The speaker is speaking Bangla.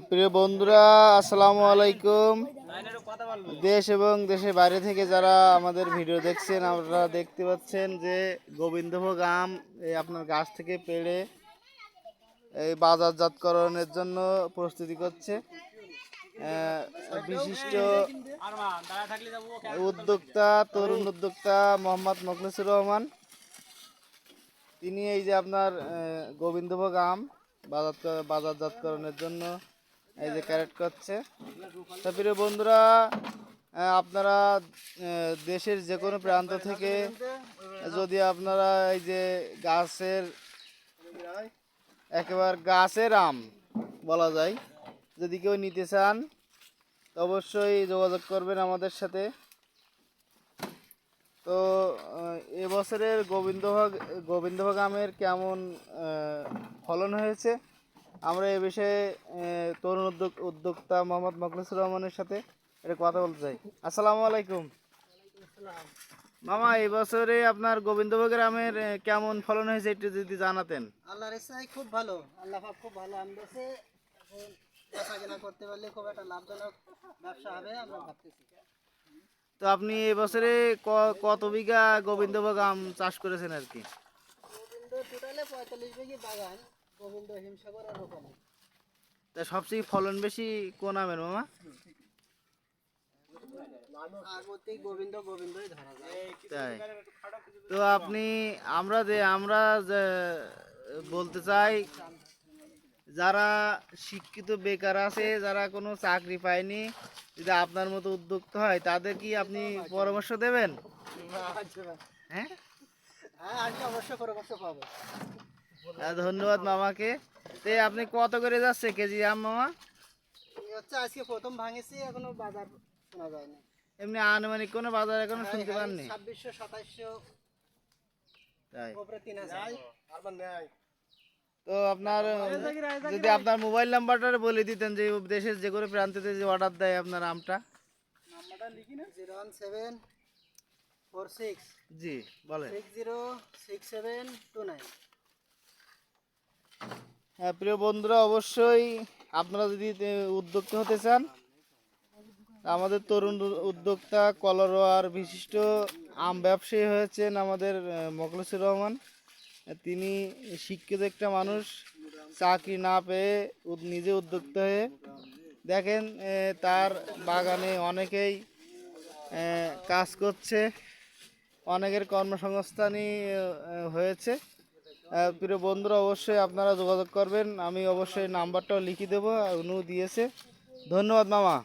প্রিয় বন্ধুরা, আসসালামু আলাইকুম। দেশ এবং দেশের বাইরে থেকে যারা আমাদের ভিডিও দেখছেন, আপনারা দেখতে পাচ্ছেন যে গোবিন্দভোগ আম এই আপনার গাছ থেকে পেড়ে এই বাজারজাতকরণের জন্য প্রস্তুতি করছে। বিশিষ্ট উদ্যোক্তা, তরুণ উদ্যোক্তা মোহাম্মদ মখলেসুর রহমান। তিনি এই যে আপনার গোবিন্দভোগ আম বাজার বাজারজাতকরণের জন্য এই যে ক্যারেট করছে। তা প্রিয় বন্ধুরা আপনারা দেশের যে কোনো প্রান্ত থেকে যদি আপনারা এই যে গাছের, একেবারে গাছের আম বলা যায়, যদি কেউ নিতে চান অবশ্যই যোগাযোগ করবেন আমাদের সাথে। তো এবছরের গোবিন্দভোগ গোবিন্দভোগ আমের কেমন ফলন হয়েছে? আমরা এ বিষয়ে তরুণ উদ্যোগ উদ্যোক্তা মোহাম্মদ মখলিসুর রহমানের সাথে এটা কথা বলতে চাই। আসসালামু আলাইকুম। মামা এই বছরে আপনার গোবিন্দভোগের আমের কেমন ফলন হয়েছে একটু যদি জানাতেন? আল্লাহর ইচ্ছায় খুব ভালো। আল্লাহ পাক খুব ভালো আনতেছে। এখন বেচা করতে পারলে খুব একটা লাভজনক ব্যবসা হবে আমরা ভাবতেছি। তো আপনি এবছরে কত বিঘা গোবিন্দভোগ আম চাষ করেছেন আর কি? গোবিন্দ টোটালে পঁয়তাল্লিশ বিঘি বাগান। গোবিন্দ হিমসাগর আর ওখানে তা সবচেয়ে ফলন বেশি কোন আমের মামা? গোবিন্দ গোবিন্দই ধরা যায়। তাই। তো আপনি আমরা যে আমরা যে বলতে চাই যারা শিক্ষিত বেকার আছে যারা কোনো চাকরি পায়নি যদি আপনার মতো উদ্যোক্তা হয় তাদের কি আপনি পরামর্শ দেবেন? হ্যাঁ? হ্যাঁ আজকে অবশ্যই পরামর্শ পাবো। ধন্যবাদ মামাকে। তে আপনি কত করে যাচ্ছে কেজি আম মামা? হচ্ছে আজকে প্রথম ভাঙেছি এখনও বাজার শোনা যায়নি এমনি আনুমানিক কোনো বাজার এখনও শুনতে পাননি? ছাব্বিশশো সাতাইশশো তাই। তো আপনার যদি আপনার মোবাইল নাম্বারটা বলে দিতেন যে দেশের যে কোনো প্রান্তে যে অর্ডার দেয় আপনার আমটা। নাম্বারটা লিখি না। Zero one seven four six জি বলেন। Six zero six seven two nine. হ্যাঁ প্রিয় বন্ধুরা অবশ্যই আপনারা যদি উদ্যোক্তা হতে চান আমাদের তরুণ উদ্যোক্তা কলরোয়ার বিশিষ্ট আম ব্যবসায়ী হয়েছেন আমাদের আহ, মখলেসুর রহমান। তিনি শিক্ষিত একটা মানুষ চাকরি না পেয়ে নিজে উদ্যোক্তা হয়ে দেখেন তার বাগানে অনেকেই কাজ করছে অনেকের কর্মসংস্থানই হয়েছে। প্রিয় বন্ধুরা, অবশ্যই আপনারা যোগাযোগ করবেন। আমি অবশ্যই নাম্বারটাও লিখে দেবো। উনিও দিয়েছে। ধন্যবাদ, মামা।